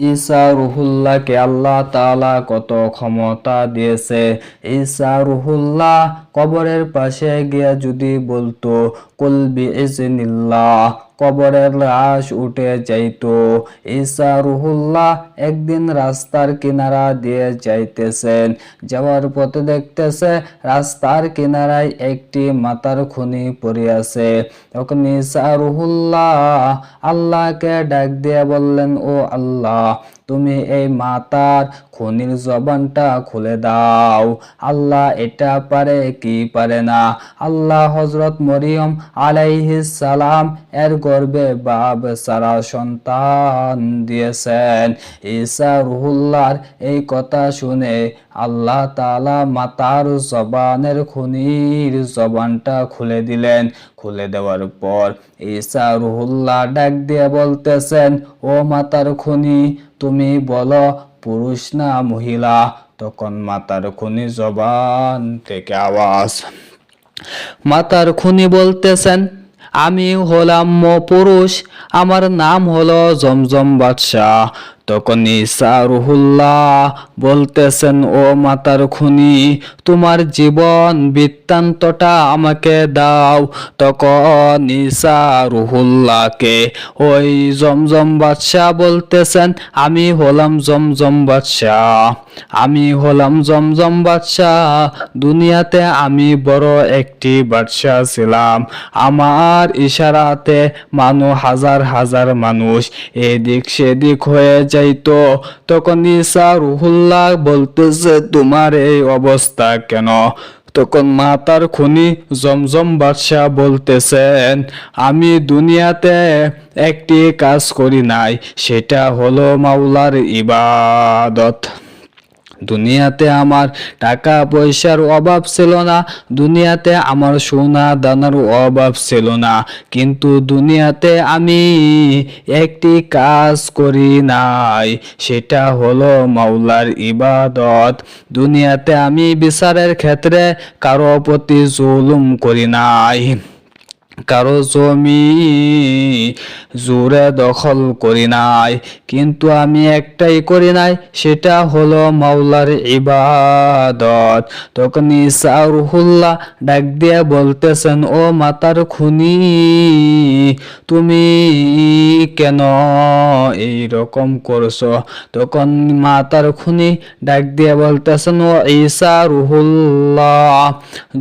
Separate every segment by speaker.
Speaker 1: ঈসা রুহুল্লাহকে আল্লাহ তালা কত ক্ষমতা দিয়েছে। ঈসা রুহুল্লাহ কবরের পাশে গিয়া যদি বলতো, কুল বিইজনিল্লাহ। কবরের লাশ উঠে যাইত। ঈসা রুহুল্লাহ একদিন রাস্তার কিনারা দিয়ে যাইতেছেন। যাওয়ার পথে দেখতেছে রাস্তার কিনারায় একটি মাতার খুনি পড়ে আছে। তখন ঈসা রুহুল্লাহ আল্লাহকে ডাক দিয়ে বললেন, ও আল্লাহ তুমি এই মাতার খনির জবানটা খুলে দাও। আল্লাহ এটা পারে কি পারে না? আল্লাহ হজরত মরিয়ম সালাম এর গর্বে বাব সারা সন্তান দিয়েছেন। ঈসা রুহুল্লাহর এই কথা শুনে আল্লাহ তালা মাতার জবানের খুনির জবানটা খুলে দিলেন। খুলে দেওয়ার পর ঈসা রুহুল্লাহ ডাক দিয়ে বলতেছেন, ও মাতার খুনি তুমি বলো, পুরুষ না মহিলা? তখন মাতার খুনি জবান থেকে আওয়াজ। মাতার খুনি বলতেছেন, আমি হলাম পুরুষ আমার নাম হলো জমজম বাদশাহ। তখন ঈসা রুহুল্লাহ বলতেছেন, ও মাতার খুনি, তোমার জীবন বৃত্তান্তটা আমাকে দাও। তখন ঈসা রুহুল্লাহকে ওই জমজম বাদশাহ বলতেছেন, আমি হলাম জমজম বাদশাহ। আমি হলাম জমজম বাদশাহ। দুনিয়াতে আমি বড় একটি বাদশাহ ছিলাম। আমার ইশারাতে মানু হাজার হাজার মানুষ এদিক সেদিক হয়ে যাইতো। তখন ঈসা রুহুল্লাহ বলতেছে, তোমার এই অবস্থা কেন? তখন মাতার খুনি জমজম বাদশাহ বলতেছেন, আমি দুনিয়াতে একটি কাজ করি নাই, সেটা হলো মাওলার ইবাদত। দুনিয়াতে আমার টাকা পয়সার অভাব ছিল না, দুনিয়াতে আমার সোনা দানার অভাব ছিল না। কিন্তু দুনিয়াতে আমি একটি কাজ করি নাই, সেটা হলো মাওলার ইবাদত। দুনিয়াতে আমি বিচারের ক্ষেত্রে কারও প্রতি জুলুম করি নাই। কারও জমি জোরে দখল করি নাই, কিন্তু আমি একটাই করি নাই, সেটা হলো মাওলার ইবাদত। তখন ঈসা রুহুল্লাহ ডাক দিয়ে বলতেছেন, ও মাতার খুনি, তুমি কেন এই রকম করছ? তখন মাতার খুনি ডাক দিয়ে বলতেছেন, ও ঈসা রুহুল্লাহ,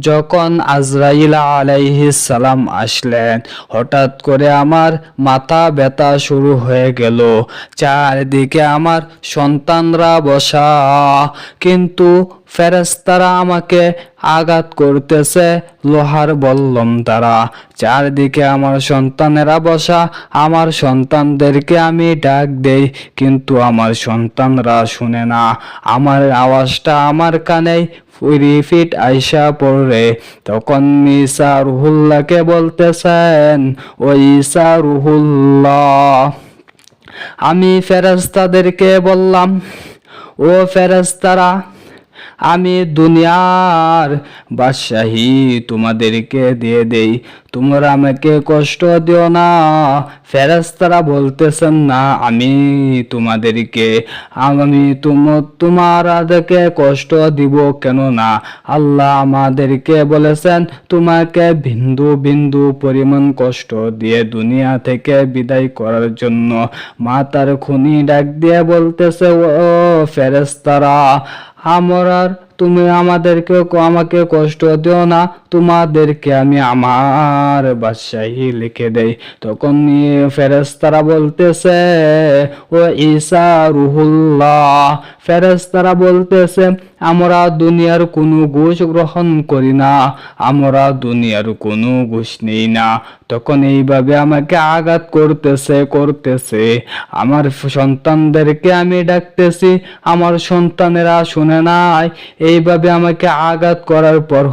Speaker 1: যখন আজরাইল আলাইহিস সালাম আসলেন। হঠাৎ করে আমার মাথা ব্যথা শুরু হয়ে গেল। চারদিকে আমার সন্তানরা বসা। কিন্তু ফেরেস্তারা আমাকে আঘাত করতেছে লোহার বল্লম দ্বারা। চারদিকে আমার সন্তানেরা বসা। আমার সন্তানদেরকে আমি ডাক দেই, কিন্তু আমার সন্তানরা শুনে না। আমার আওয়াজটা আমার কানেই রিফিট আইসা পড়ে তখন ঈসা রুহুল্লাহকে বলতেছেন ও ঈসা আমি ফেরাস্তাদেরকে বললাম ও ফেরেস্তারা আমি দুনিয়ার বাদশাহী তোমাদেরকে দিয়ে দেই। তোমরা আমাকে কষ্ট দিও না। ফেরেস্তারা বলতেছেন, না, আমি তোমাদেরকে, আমি তুম তোমাদেরকে কষ্ট দিব কেন না আল্লাহ আমাদেরকে বলেছেন, তোমাকে বিন্দু বিন্দু পরিমাণ কষ্ট দিয়ে দুনিয়া থেকে বিদায় করার জন্য মাতার খুনি ডাক দিয়ে বলতেছে, ও ফেরেস্তারা hammerer তুমি আমাদেরকে আমাকে কষ্ট দিও না, তোমাদেরকে আমি আমার বাদশাহী লিখে দেই। তখন ফেরেস্তারা বলতেছে, ও ঈসা রুহুল্লাহ। ফেরেস্তারা বলতেছে, আমরা দুনিয়ার কোনো ঘুষ গ্রহণ করি না, আমরা দুনিয়ার কোনো ঘুষ নেই না। তখন এইভাবে আমাকে আঘাত করতেছে করতেছে। আমার সন্তানদেরকে আমি ডাকতেছি, আমার সন্তানেরা শুনে নাই এইভাবে আমাকে আঘাত করার পর